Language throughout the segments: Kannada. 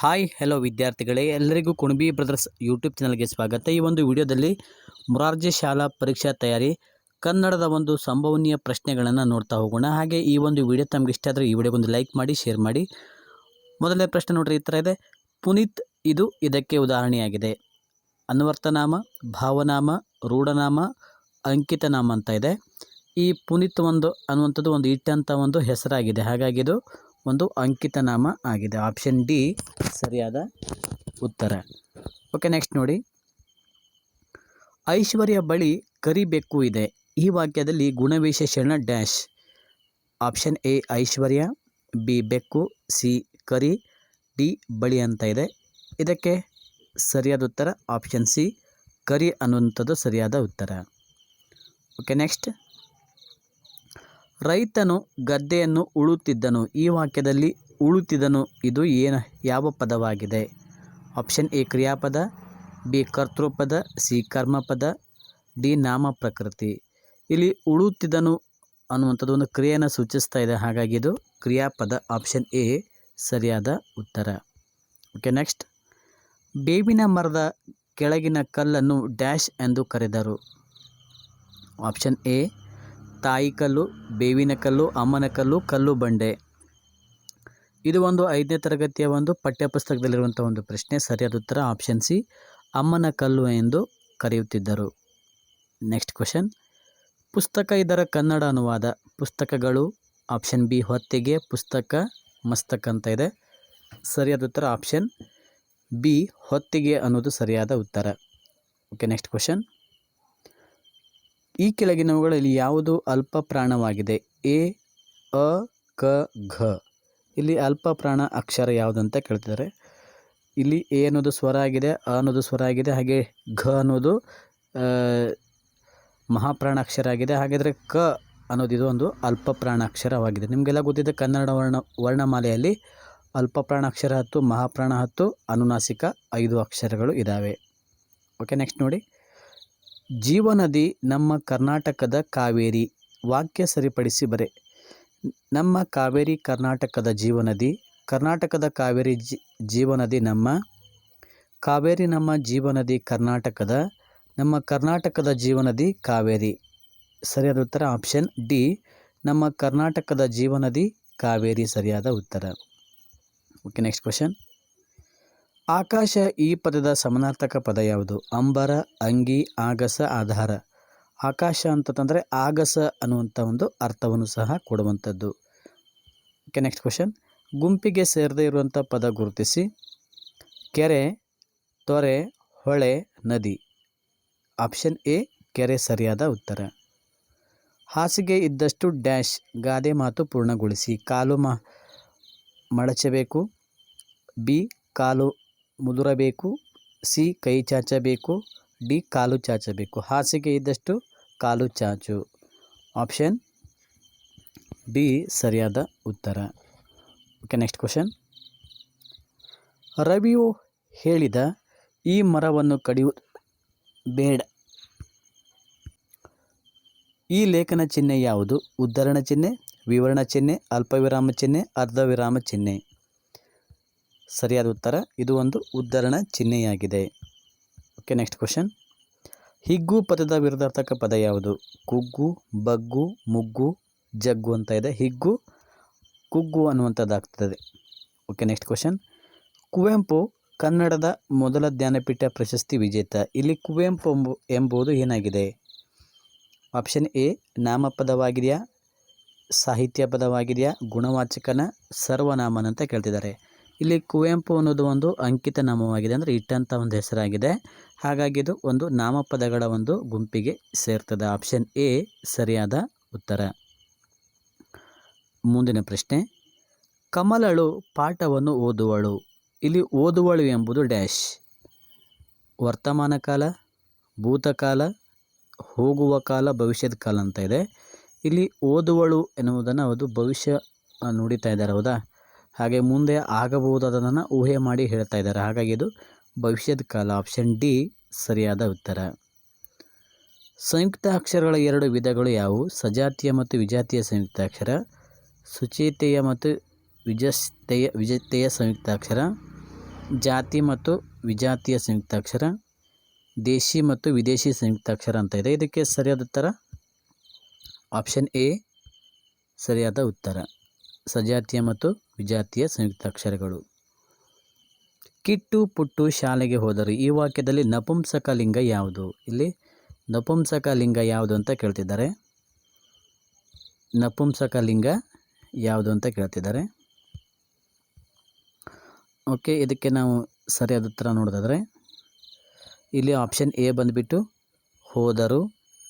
ಹಾಯ್ ಹೆಲೋ ವಿದ್ಯಾರ್ಥಿಗಳೇ. ಎಲ್ಲರಿಗೂ ಕುಣಬಿ ಬ್ರದರ್ಸ್ ಯೂಟ್ಯೂಬ್ ಚಾನಲ್ಗೆ ಸ್ವಾಗತ. ಈ ಒಂದು ವಿಡಿಯೋದಲ್ಲಿ ಮೊರಾರ್ಜಿ ಶಾಲಾ ಪರೀಕ್ಷಾ ತಯಾರಿ, ಕನ್ನಡದ ಒಂದು ಸಂಭವನೀಯ ಪ್ರಶ್ನೆಗಳನ್ನು ನೋಡ್ತಾ ಹೋಗೋಣ. ಹಾಗೆ ಈ ಒಂದು ವಿಡಿಯೋ ತಮಗೆ ಇಷ್ಟ ಆದರೆ ಈ ವಿಡಿಯೋಗೊಂದು ಲೈಕ್ ಮಾಡಿ, ಶೇರ್ ಮಾಡಿ. ಮೊದಲನೇ ಪ್ರಶ್ನೆ ನೋಡ್ರಿ, ಈ ಥರ ಇದೆ. ಪುನೀತ್ ಇದು ಇದಕ್ಕೆ ಉದಾಹರಣೆಯಾಗಿದೆ. ಅನ್ವರ್ತನಾಮ, ಭಾವನಾಮ, ರೂಢನಾಮ, ಅಂಕಿತನಾಮ ಅಂತ ಇದೆ. ಈ ಪುನೀತ್ ಒಂದು ಅನ್ನುವಂಥದ್ದು ಒಂದು ಇಟ್ಟಂಥ ಒಂದು ಹೆಸರಾಗಿದೆ. ಹಾಗಾಗಿ ಇದು ಒಂದು ಅಂಕಿತನಾಮ ಆಗಿದೆ. ಆಪ್ಷನ್ ಡಿ ಸರಿಯಾದ ಉತ್ತರ. ಓಕೆ ನೆಕ್ಸ್ಟ್ ನೋಡಿ. ಐಶ್ವರ್ಯ ಬಳಿ ಕರಿಬೆಕ್ಕು ಇದೆ. ಈ ವಾಕ್ಯದಲ್ಲಿ ಗುಣವಿಶೇಷಣ ಡ್ಯಾಶ್ ಆಪ್ಷನ್ ಎ ಐಶ್ವರ್ಯ ಬಿ ಬೆಕ್ಕು ಸಿ ಕರಿ ಡಿ ಬಳಿ ಅಂತ ಇದೆ. ಇದಕ್ಕೆ ಸರಿಯಾದ ಉತ್ತರ. ಆಪ್ಷನ್ ಸಿ ಕರಿ ಅನ್ನುವಂಥದ್ದು ಸರಿಯಾದ ಉತ್ತರ. ಓಕೆ ನೆಕ್ಸ್ಟ್ ರೈತನು ಗದ್ದೆಯನ್ನು ಉಳುತ್ತಿದ್ದನು. ಈ ವಾಕ್ಯದಲ್ಲಿ ಉಳುತ್ತಿದ್ದನು, ಇದು ಏನು, ಯಾವ ಪದವಾಗಿದೆ? ಆಪ್ಷನ್ ಎ, ಕ್ರಿಯಾಪದ, ಬಿ, ಕರ್ತೃಪದ, ಸಿ, ಕರ್ಮಪದ, ಡಿ, ನಾಮ ಪ್ರಕೃತಿ. ಇಲ್ಲಿ ಉಳುತ್ತಿದ್ದನು ಅನ್ನುವಂಥದ್ದು ಒಂದು ಕ್ರಿಯೆಯನ್ನು ಸೂಚಿಸ್ತಾ ಇದೆ. ಹಾಗಾಗಿ ಇದು ಕ್ರಿಯಾಪದ, ಆಪ್ಷನ್ ಎ, ಸರಿಯಾದ ಉತ್ತರ. Okay, next. ಬೇವಿನ ಮರದ ಕೆಳಗಿನ ಕಲ್ಲನ್ನು ಡ್ಯಾಶ್ ಎಂದು ಕರೆದರು. ಆಪ್ಷನ್ ಎ ಕಲ್ಲು, ಬೇವಿನ ಕಲ್ಲು, ಅಮ್ಮನ ಕಲ್ಲು ಕಲ್ಲು ಬಂಡೆ. ಇದು ಒಂದು ಐದನೇ ತರಗತಿಯ ಒಂದು ಪಠ್ಯಪುಸ್ತಕದಲ್ಲಿರುವಂಥ ಒಂದು ಪ್ರಶ್ನೆ, ಸರಿಯಾದ ಉತ್ತರ ಆಪ್ಷನ್ ಸಿ ಅಮ್ಮನ ಕಲ್ಲು ಎಂದು ಕರೆಯುತ್ತಿದ್ದರು. ನೆಕ್ಸ್ಟ್ ಕ್ವಶನ್ ಪುಸ್ತಕ ಇದರ ಕನ್ನಡ ಅನುವಾದ. ಪುಸ್ತಕಗಳು ಆಪ್ಷನ್ ಬಿ ಹೊತ್ತಿಗೆ ಪುಸ್ತಕ ಮಸ್ತಕ ಅಂತ ಇದೆ. ಸರಿಯಾದ ಉತ್ತರ ಆಪ್ಷನ್ ಬಿ ಹೊತ್ತಿಗೆ ಅನ್ನೋದು ಸರಿಯಾದ ಉತ್ತರ. ಓಕೆ ನೆಕ್ಸ್ಟ್ ಕ್ವಶನ್ ಈ ಕೆಳಗಿನವುಗಳಲ್ಲಿ ಯಾವುದು ಅಲ್ಪ ಪ್ರಾಣವಾಗಿದೆ ಎ, ಅ, ಕ, ಘ. ಇಲ್ಲಿ ಅಲ್ಪ ಪ್ರಾಣ ಅಕ್ಷರ ಯಾವುದಂತ ಕೇಳ್ತಿದ್ದಾರೆ. ಇಲ್ಲಿ ಎ ಅನ್ನೋದು ಸ್ವರ ಆಗಿದೆ, ಅ ಅನ್ನೋದು ಸ್ವರ ಆಗಿದೆ, ಹಾಗೆ ಘ ಅನ್ನೋದು ಮಹಾಪ್ರಾಣ ಅಕ್ಷರ ಆಗಿದೆ. ಹಾಗಾದರೆ ಕ ಅನ್ನೋದು ಇದು ಒಂದು ಅಲ್ಪ ಪ್ರಾಣ ಅಕ್ಷರವಾಗಿದೆ. ನಿಮಗೆಲ್ಲ ಗೊತ್ತಿದೆ ಕನ್ನಡ ವರ್ಣ, ವರ್ಣಮಾಲೆಯಲ್ಲಿ ಅಲ್ಪ ಪ್ರಾಣ ಅಕ್ಷರ ಹತ್ತು, ಮಹಾಪ್ರಾಣ ಹತ್ತು, ಅನುನಾಸಿಕ ಐದು ಅಕ್ಷರಗಳು ಇದ್ದಾವೆ ಓಕೆ, ನೆಕ್ಸ್ಟ್ ನೋಡಿ. ಜೀವನದಿ ನಮ್ಮ ಕರ್ನಾಟಕದ ಕಾವೇರಿ. ವಾಕ್ಯ ಸರಿಪಡಿಸಿ ಬರೆ. ನಮ್ಮ ಕಾವೇರಿ ಕರ್ನಾಟಕದ ಜೀವನದಿ, ಕರ್ನಾಟಕದ ಕಾವೇರಿ ಜೀವನದಿ ನಮ್ಮ, ಕಾವೇರಿ ನಮ್ಮ ಜೀವನದಿ ಕರ್ನಾಟಕದ, ನಮ್ಮ ಕರ್ನಾಟಕದ ಜೀವನದಿ ಕಾವೇರಿ. ಸರಿಯಾದ ಉತ್ತರ? Option D. ನಮ್ಮ ಕರ್ನಾಟಕದ ಜೀವನದಿ ಕಾವೇರಿ ಸರಿಯಾದ ಉತ್ತರ. Okay, next question. ಆಕಾಶ ಈ ಪದದ ಸಮಾನಾರ್ಥಕ ಪದ ಯಾವುದು? ಅಂಬರ, ಅಂಗಿ, ಆಗಸ, ಆಧಾರ. ಆಕಾಶ ಅಂತಂದರೆ ಆಗಸ ಅನ್ನುವಂಥ ಒಂದು ಅರ್ಥವನ್ನು ಸಹ ಕೊಡುವಂಥದ್ದು. ಓಕೆ ನೆಕ್ಸ್ಟ್ ಕ್ವಶನ್ ಗುಂಪಿಗೆ ಸೇರದೇ ಇರುವಂಥ ಪದ ಗುರುತಿಸಿ. ಕೆರೆ, ತೊರೆ, ಹೊಳೆ, ನದಿ. ಆಪ್ಷನ್ ಎ ಕೆರೆ ಸರಿಯಾದ ಉತ್ತರ. ಹಾಸಿಗೆ ಇದ್ದಷ್ಟು ಡ್ಯಾಶ್ ಗಾದೆ ಮಾತು ಪೂರ್ಣಗೊಳಿಸಿ. ಕಾಲು ಮಡಚಬೇಕು. ಬಿ ಕಾಲು ಮುದುರಬೇಕು, ಸಿ ಕೈ ಚಾಚಬೇಕು, ಡಿ ಕಾಲು ಚಾಚಬೇಕು. ಹಾಸಿಗೆ ಇದ್ದಷ್ಟು ಕಾಲು ಚಾಚು. ಆಪ್ಷನ್ ಡಿ ಸರಿಯಾದ ಉತ್ತರ. Okay, next question. ರವಿಯು ಹೇಳಿದ ಈ ಮರವನ್ನು ಕಡಿಯು, ಬೇಡ. ಈ ಲೇಖನ ಚಿಹ್ನೆ ಯಾವುದು? ಉದ್ಧರಣ ಚಿಹ್ನೆ, ವಿವರಣ ಚಿಹ್ನೆ, ಅಲ್ಪವಿರಾಮ ಚಿಹ್ನೆ, ಅರ್ಧವಿರಾಮ ಚಿಹ್ನೆ. ಸರಿಯಾದ ಉತ್ತರ. ಇದು ಒಂದು ಉದ್ಧರಣ ಚಿಹ್ನೆಯಾಗಿದೆ. ಓಕೆ ನೆಕ್ಸ್ಟ್ ಕ್ವಶನ್ ಹಿಗ್ಗು ಪದದ ವಿರುದ್ಧಾರ್ಥಕ ಪದ ಯಾವುದು? ಕುಗ್ಗು, ಬಗ್ಗು, ಮುಗ್ಗು, ಜಗ್ಗು ಅಂತ ಇದೆ. ಹಿಗ್ಗು, ಕುಗ್ಗು ಅನ್ನುವಂಥದ್ದಾಗ್ತದೆ ಓಕೆ ನೆಕ್ಸ್ಟ್ ಕ್ವಶನ್ ಕುವೆಂಪು ಕನ್ನಡದ ಮೊದಲ ಜ್ಞಾನಪೀಠ ಪ್ರಶಸ್ತಿ ವಿಜೇತ. ಇಲ್ಲಿ ಕುವೆಂಪು ಎಂಬು- ಎಂಬುದು ಏನಾಗಿದೆ? ಆಪ್ಷನ್ ಎ ನಾಮಪದವಾಗಿದೆಯಾ? ಸಾಹಿತ್ಯ ಪದವಾಗಿದೆಯಾ? ಗುಣವಾಚಕನ ಸರ್ವನಾಮನ ಅಂತ ಕೇಳ್ತಿದ್ದಾರೆ. ಇಲ್ಲಿ ಕುವೆಂಪು ಅನ್ನೋದು ಒಂದು ಅಂಕಿತ ನಾಮವಾಗಿದೆ ಅಂದರೆ ಇಟ್ಟಂಥ ಒಂದು ಹೆಸರಾಗಿದೆ. ಹಾಗಾಗಿ ಇದು ಒಂದು ನಾಮಪದಗಳ ಒಂದು ಗುಂಪಿಗೆ ಸೇರ್ತದೆ. ಆಪ್ಷನ್ ಎ ಸರಿಯಾದ ಉತ್ತರ. ಮುಂದಿನ ಪ್ರಶ್ನೆ. ಕಮಲಳು ಪಾಠವನ್ನು ಓದುವಳು. ಇಲ್ಲಿ ಓದುವಳು ಎಂಬುದು ಡ್ಯಾಶ್ ವರ್ತಮಾನ ಕಾಲ ಭೂತಕಾಲ ಹೋಗುವ ಕಾಲ, ಭವಿಷ್ಯದ ಕಾಲ ಅಂತ ಇದೆ. ಇಲ್ಲಿ ಓದುವಳು ಎನ್ನುವುದನ್ನು ಅದು ಭವಿಷ್ಯ ನುಡಿತಾ ಇದ್ದಾರೆ, ಹೌದಾ? ಹಾಗೆ ಮುಂದೆ ಆಗಬಹುದಾದದನ್ನು ಊಹೆ ಮಾಡಿ ಹೇಳ್ತಾ ಇದ್ದಾರೆ. ಹಾಗಾಗಿ ಇದು ಭವಿಷ್ಯದ ಕಾಲ. ಆಪ್ಷನ್ ಡಿ, ಸರಿಯಾದ ಉತ್ತರ. ಸಂಯುಕ್ತ ಅಕ್ಷರಗಳ ಎರಡು ವಿಧಗಳು ಯಾವುವು? ಸಜಾತಿಯ ಮತ್ತು ವಿಜಾತಿಯ ಸಂಯುಕ್ತಾಕ್ಷರ ಸುಚೇತೆಯ ಮತ್ತು ವಿಜಸ್ತೆಯ ವಿಜತೆಯ ಸಂಯುಕ್ತಾಕ್ಷರ ಜಾತಿ ಮತ್ತು ವಿಜಾತಿಯ ಸಂಯುಕ್ತಾಕ್ಷರ ದೇಶಿ ಮತ್ತು ವಿದೇಶಿ ಸಂಯುಕ್ತಾಕ್ಷರ ಅಂತ ಇದೆ. ಇದಕ್ಕೆ ಸರಿಯಾದ ಉತ್ತರ? ಆಪ್ಷನ್ ಎ, ಸರಿಯಾದ ಉತ್ತರ. ಸಜಾತಿಯ ಮತ್ತು ವಿಜಾತಿಯ ಸಂಯುಕ್ತಾಕ್ಷರಗಳು ಕಿಟ್ಟು ಪುಟ್ಟು ಶಾಲೆಗೆ ಹೋದರು ಈ ವಾಕ್ಯದಲ್ಲಿ ನಪುಂಸಕ ಲಿಂಗ ಯಾವುದು? ಇಲ್ಲಿ ನಪುಂಸಕ ಲಿಂಗ ಯಾವುದು ಅಂತ ಕೇಳ್ತಿದ್ದಾರೆ. ನಪುಂಸಕ ಲಿಂಗ ಯಾವುದು ಅಂತ ಕೇಳ್ತಿದ್ದಾರೆ. ಓಕೆ, ಇದಕ್ಕೆ ನಾವು ಸರಿಯಾದ ಉತ್ತರ ನೋಡೋದಾದರೆ, ಇಲ್ಲಿ ಆಪ್ಷನ್ ಎ ಬಂದುಬಿಟ್ಟು ಹೋದರು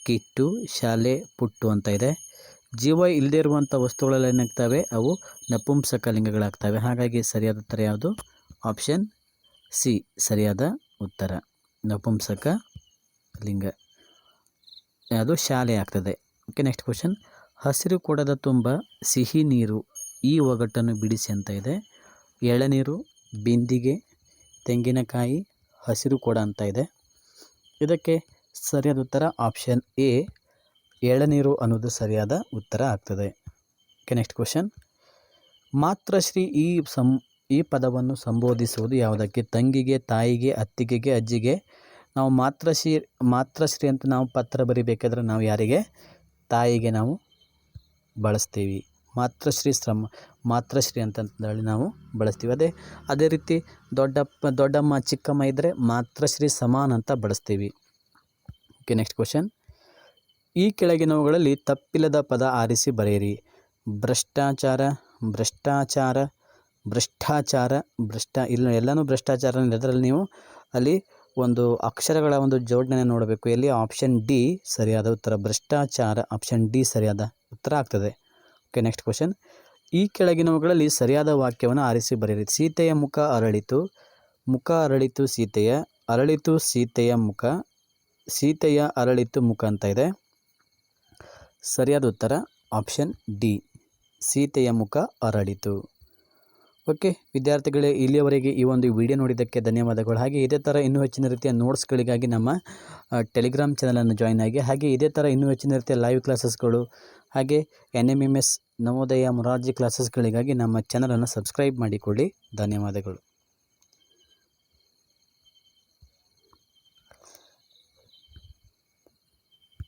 ಕಿಟ್ಟು, ಶಾಲೆ, ಪುಟ್ಟು ಅಂತ ಇದೆ. ಜೀವ ಇಲ್ಲದೇ ಇರುವಂಥ ವಸ್ತುಗಳೆಲ್ಲ ಏನಾಗ್ತವೆ? ಅವು ನಪುಂಸಕ ಲಿಂಗಗಳಾಗ್ತವೆ. ಹಾಗಾಗಿ ಸರಿಯಾದ ಉತ್ತರ ಯಾವುದು? ಆಪ್ಷನ್ ಸಿ, ಸರಿಯಾದ ಉತ್ತರ. ನಪುಂಸಕ ಲಿಂಗ. ಅದು ಶಾಲೆ ಆಗ್ತದೆ. Okay, next question. ಹಸಿರು ಕೊಡದ ತುಂಬ ಸಿಹಿ ನೀರು ಈ ಒಗಟನ್ನು ಬಿಡಿಸಿ ಅಂತ ಇದೆ. ಎಳನೀರು ಬಿಂದಿಗೆ, ತೆಂಗಿನಕಾಯಿ, ಹಸಿರು ಕೊಡ ಅಂತ ಇದೆ. ಇದಕ್ಕೆ ಸರಿಯಾದ ಉತ್ತರ ಆಪ್ಷನ್ ಎ ಎಳನೀರು ಅನ್ನೋದು ಸರಿಯಾದ ಉತ್ತರ ಆಗ್ತದೆ. ಓಕೆ ನೆಕ್ಸ್ಟ್ ಕ್ವಶನ್ ಮಾತೃಶ್ರೀ ಈ ಸಂ, ಈ ಪದವನ್ನು ಸಂಬೋಧಿಸುವುದು ಯಾವುದಕ್ಕೆ? ತಂಗಿಗೆ, ತಾಯಿಗೆ, ಅತ್ತಿಗೆಗೆ, ಅಜ್ಜಿಗೆ? ನಾವು ಮಾತೃಶ್ರೀ ಮಾತೃಶ್ರೀ ಅಂತ ನಾವು ಪತ್ರ ಬರಿಬೇಕಾದ್ರೆ ನಾವು ಯಾರಿಗೆ? ತಾಯಿಗೆ ನಾವು ಬಳಸ್ತೀವಿ. ಮಾತೃಶ್ರೀ ಶ್ರಮ ಮಾತೃಶ್ರೀ ಅಂತಂದೇಳಿ ನಾವು ಬಳಸ್ತೀವಿ. ಅದೇ ಅದೇ ರೀತಿ ದೊಡ್ಡಪ್ಪ, ದೊಡ್ಡಮ್ಮ, ಚಿಕ್ಕಮ್ಮ ಇದ್ದರೆ ಮಾತೃಶ್ರೀ ಸಮಾನ ಅಂತ ಬಳಸ್ತೀವಿ. ಓಕೆ ನೆಕ್ಸ್ಟ್ ಕ್ವಶನ್ ಈ ಕೆಳಗಿನವುಗಳಲ್ಲಿ ತಪ್ಪಿಲ್ಲದ ಪದ ಆರಿಸಿ ಬರೆಯಿರಿ. ಭ್ರಷ್ಟಾಚಾರ ಭ್ರಷ್ಟಾಚಾರ ಭ್ರಷ್ಟಾಚಾರ, ಭ್ರಷ್ಟ ಇಲ್ಲ ಎಲ್ಲನೂ ಭ್ರಷ್ಟಾಚಾರ ಅದರಲ್ಲಿ ನೀವು ಅಲ್ಲಿ ಒಂದು ಅಕ್ಷರಗಳ ಒಂದು ಜೋಡಣೆ ನೋಡಬೇಕು. ಎಲ್ಲಿ ಆಪ್ಷನ್ ಡಿ ಸರಿಯಾದ ಉತ್ತರ, ಭ್ರಷ್ಟಾಚಾರ ಆಪ್ಷನ್ ಡಿ ಸರಿಯಾದ ಉತ್ತರ ಆಗ್ತದೆ. ಓಕೆ ನೆಕ್ಸ್ಟ್ ಕ್ವಶನ್ ಈ ಕೆಳಗಿನವುಗಳಲ್ಲಿ ಸರಿಯಾದ ವಾಕ್ಯವನ್ನು ಆರಿಸಿ ಬರೆಯಿರಿ. ಸೀತೆಯ ಮುಖ ಅರಳಿತು ಮುಖ ಅರಳಿತು ಸೀತೆಯ ಅರಳಿತು ಸೀತೆಯ ಮುಖ, ಸೀತೆಯ ಅರಳಿತು ಮುಖ ಅಂತ ಇದೆ. ಸರಿಯಾದ ಉತ್ತರ ಆಪ್ಷನ್ ಡಿ. ಸೀತೆಯ ಮುಖ ಅರಳಿತು. ಓಕೆ, ವಿದ್ಯಾರ್ಥಿಗಳೇ, ಇಲ್ಲಿಯವರೆಗೆ ಈ ಒಂದು ವಿಡಿಯೋ ನೋಡಿದ್ದಕ್ಕೆ ಧನ್ಯವಾದಗಳು. ಹಾಗೆ ಇದೇ ಥರ ಇನ್ನೂ ಹೆಚ್ಚಿನ ರೀತಿಯ ನೋಟ್ಸ್ಗಳಿಗಾಗಿ ನಮ್ಮ ಟೆಲಿಗ್ರಾಮ್ ಚಾನಲನ್ನು ಜಾಯ್ನ್ ಆಗಿ, ಹಾಗೆ ಇದೇ ಥರ ಇನ್ನೂ ಹೆಚ್ಚಿನ ರೀತಿಯ ಲೈವ್ ಕ್ಲಾಸಸ್ಗಳು, ಹಾಗೆ N M M S Navodaya Morarji ಕ್ಲಾಸಸ್ಗಳಿಗಾಗಿ ನಮ್ಮ ಚಾನಲನ್ನು ಸಬ್ಸ್ಕ್ರೈಬ್ ಮಾಡಿಕೊಳ್ಳಿ. ಧನ್ಯವಾದಗಳು.